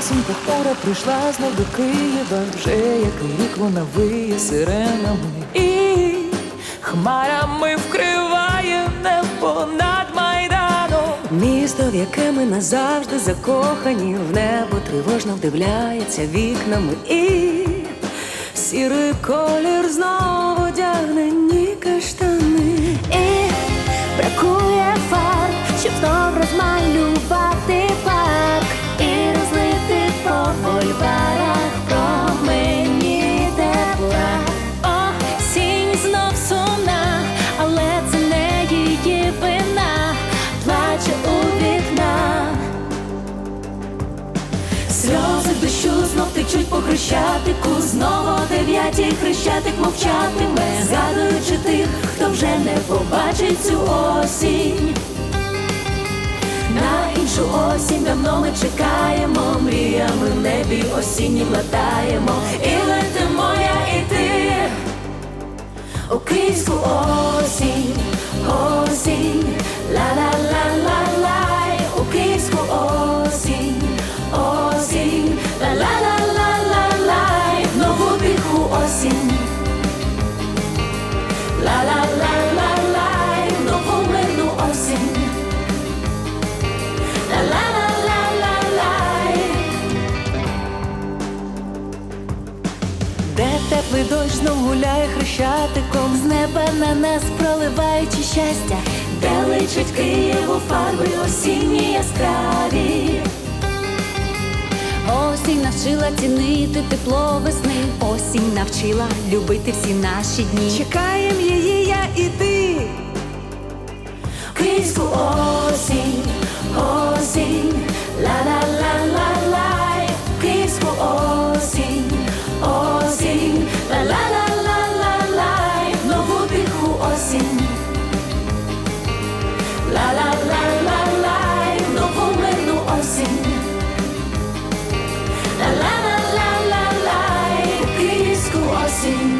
осінь похмура прийшла знов до Києва. Вже як рік вона виє сиренами і хмарами вкриває небо над майданом. Місто, в яке ми назавжди закохані, в небо тривожно вдивляється вікнами і сірий колір знову одягнені каштани. І бракує фарб, щоб знов розмалювати Сльози дощу знов течуть по хрещатику, знову о дев'ятій хрещатик мовчатиме, згадуючи тих, хто вже не побачить цю осінь. На іншу осінь давно ми чекаємо, мріями в небі осінні латаємо, і летимо я і ти у київську осінь, осінь, ла-ла-ла-ла-лай, теплий дощ знов гуляє хрещатиком. З неба на нас проливаючи щастя, де личить Києву фарби осінні яскраві. Осінь навчила цінити тепло весни. Осінь навчила любити всі наші дні. Чекаєм її assim.